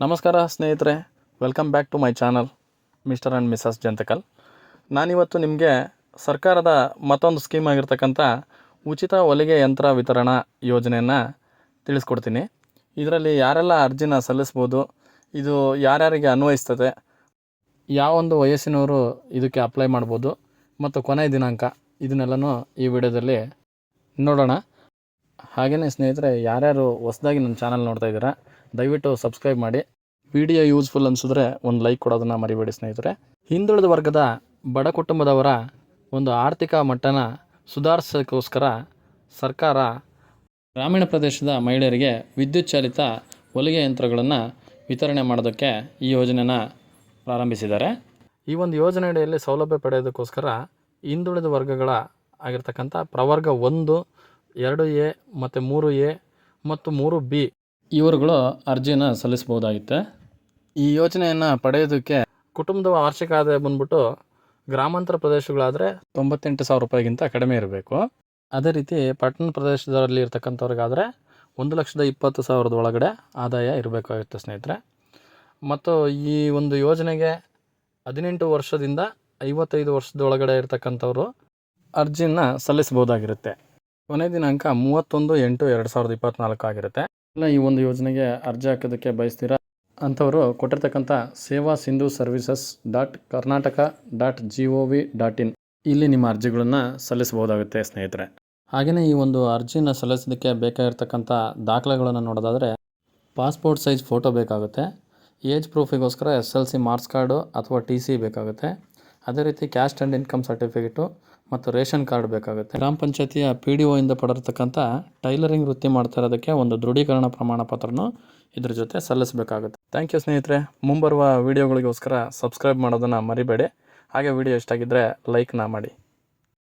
ನಮಸ್ಕಾರ ಸ್ನೇಹಿತರೆ welcome back to my channel mister and Mrs Jantakal ನಾನಿವತ್ತು ನಿಮಗೆ ಸರ್ಕಾರದ ಮತ್ತೊಂದು ಸ್ಕೀಮ್ ಆಗಿರ್ತಕ್ಕಂಥ ಉಚಿತ ಹೊಲಿಗೆ ಯಂತ್ರ ವಿತರಣಾ ಯೋಜನೆಯನ್ನು ತಿಳಿಸ್ಕೊಡ್ತೀನಿ. ಇದರಲ್ಲಿ ಯಾರೆಲ್ಲ ಅರ್ಜಿನ ಸಲ್ಲಿಸ್ಬೋದು, ಇದು ಯಾರ್ಯಾರಿಗೆ ಅನ್ವಯಿಸ್ತದೆ ಯಾವೊಂದು ವಯಸ್ಸಿನವರು ಇದಕ್ಕೆ ಅಪ್ಲೈ ಮಾಡ್ಬೋದು, ಮತ್ತು ಕೊನೆಯ ದಿನಾಂಕ, ಇದನ್ನೆಲ್ಲನೂ ಈ ವಿಡಿಯೋದಲ್ಲಿ ನೋಡೋಣ. ಹಾಗೆಯೇ ಸ್ನೇಹಿತರೆ, ಯಾರ್ಯಾರು ಹೊಸದಾಗಿ ನನ್ನ ಚಾನಲ್ ನೋಡ್ತಾ ಇದ್ದೀರಾ ದಯವಿಟ್ಟು ಸಬ್ಸ್ಕ್ರೈಬ್ ಮಾಡಿ. ವಿಡಿಯೋ ಯೂಸ್ಫುಲ್ ಅನಿಸಿದ್ರೆ ಒಂದು ಲೈಕ್ ಕೊಡೋದನ್ನು ಮರಿಬೇಡಿ ಸ್ನೇಹಿತರೆ. ಹಿಂದುಳಿದ ವರ್ಗದ ಬಡ ಕುಟುಂಬದವರ ಒಂದು ಆರ್ಥಿಕ ಮಟ್ಟನ ಸುಧಾರಿಸೋಕ್ಕೋಸ್ಕರ ಸರ್ಕಾರ ಗ್ರಾಮೀಣ ಪ್ರದೇಶದ ಮಹಿಳೆಯರಿಗೆ ವಿದ್ಯುತ್ ಚಾಲಿತ ಹೊಲಿಗೆ ಯಂತ್ರಗಳನ್ನು ವಿತರಣೆ ಮಾಡೋದಕ್ಕೆ ಈ ಯೋಜನೆನ ಪ್ರಾರಂಭಿಸಿದ್ದಾರೆ. ಈ ಒಂದು ಯೋಜನೆಯಡಿಯಲ್ಲಿ ಸೌಲಭ್ಯ ಪಡೆಯೋದಕ್ಕೋಸ್ಕರ ಹಿಂದುಳಿದ ವರ್ಗಗಳ ಆಗಿರ್ತಕ್ಕಂಥ ಪ್ರವರ್ಗ ಒಂದು, ಎರಡು ಎ ಮತ್ತು ಮೂರು ಎ ಮತ್ತು ಮೂರು ಬಿ ಇವರುಗಳು ಅರ್ಜಿನ ಸಲ್ಲಿಸ್ಬೋದಾಗಿತ್ತೆ ಈ ಯೋಜನೆಯನ್ನು ಪಡೆಯೋದಕ್ಕೆ ಕುಟುಂಬದ ವಾರ್ಷಿಕ ಆದಾಯ ಬಂದ್ಬಿಟ್ಟು ಗ್ರಾಮಾಂತರ ಪ್ರದೇಶಗಳಾದರೆ ತೊಂಬತ್ತೆಂಟು ಸಾವಿರ ರೂಪಾಯಿಗಿಂತ ಕಡಿಮೆ ಇರಬೇಕು. ಅದೇ ರೀತಿ ಪಟ್ಟಣ ಪ್ರದೇಶದಲ್ಲಿ ಇರ್ತಕ್ಕಂಥವ್ರಿಗಾದರೆ ಒಂದು ಲಕ್ಷದ ಇಪ್ಪತ್ತು ಸಾವಿರದ ಒಳಗಡೆ ಆದಾಯ ಇರಬೇಕಾಗುತ್ತೆ ಸ್ನೇಹಿತರೆ. ಮತ್ತು ಈ ಒಂದು ಯೋಜನೆಗೆ ಹದಿನೆಂಟು ವರ್ಷದಿಂದ ಐವತ್ತೈದು ವರ್ಷದೊಳಗಡೆ ಇರ್ತಕ್ಕಂಥವ್ರು ಅರ್ಜಿನ ಸಲ್ಲಿಸ್ಬೋದಾಗಿರುತ್ತೆ ಕೊನೆ ದಿನಾಂಕ ಮೂವತ್ತೊಂದು ಎಂಟು ಎರಡು ಸಾವಿರದ ಇಪ್ಪತ್ತ್ನಾಲ್ಕು ಆಗಿರುತ್ತೆ. ಇಲ್ಲ, ಈ ಒಂದು ಯೋಜನೆಗೆ ಅರ್ಜಿ ಹಾಕೋದಕ್ಕೆ ಬಯಸ್ತೀರಾ? ಅಂಥವರು ಕೊಟ್ಟಿರ್ತಕ್ಕಂಥ Seva Sindhu services dot Karnataka dot G O V dot in ಇಲ್ಲಿ ನಿಮ್ಮ ಅರ್ಜಿಗಳನ್ನು ಸಲ್ಲಿಸಬಹುದಾಗುತ್ತೆ, ಸ್ನೇಹಿತರೆ. ಹಾಗೆಯೇ ಈ ಒಂದು ಅರ್ಜಿನ ಸಲ್ಲಿಸೋದಕ್ಕೆ ಬೇಕಾಗಿರ್ತಕ್ಕಂಥ ದಾಖಲೆಗಳನ್ನು ನೋಡೋದಾದರೆ ಪಾಸ್ಪೋರ್ಟ್ ಸೈಜ್ ಫೋಟೋ ಬೇಕಾಗುತ್ತೆ, age ಪ್ರೂಫಿಗೋಸ್ಕರ S L C marks card ಅಥವಾ ಟಿ ಸಿ ಬೇಕಾಗುತ್ತೆ, ಅದೇ ರೀತಿ ಕ್ಯಾಸ್ಟ್ ಆ್ಯಂಡ್ ಇನ್ಕಮ್ ಸರ್ಟಿಫಿಕೇಟು ಮತ್ತು ರೇಷನ್ ಕಾರ್ಡ್ ಬೇಕಾಗುತ್ತೆ. ಗ್ರಾಮ ಪಂಚಾಯತಿಯ ಪಿ ಡಿ ಒಯಿಂದ ಪಡೆದಿರ್ತಕ್ಕಂಥ ಟೈಲರಿಂಗ್ ವೃತ್ತಿ ಮಾಡ್ತಾ ಇರೋದಕ್ಕೆ ಒಂದು ದೃಢೀಕರಣ ಪ್ರಮಾಣ ಪತ್ರನೂ ಇದ್ರ ಜೊತೆ ಸಲ್ಲಿಸಬೇಕಾಗುತ್ತೆ. ಥ್ಯಾಂಕ್ ಯು ಸ್ನೇಹಿತರೆ. ಮುಂಬರುವ ವೀಡಿಯೋಗಳಿಗೋಸ್ಕರ ಸಬ್ಸ್ಕ್ರೈಬ್ ಮಾಡೋದನ್ನು ಮರಿಬೇಡಿ. ಹಾಗೆ ವಿಡಿಯೋ ಇಷ್ಟ ಆಗಿದ್ದರೆ ಲೈಕ್ನ ಮಾಡಿ.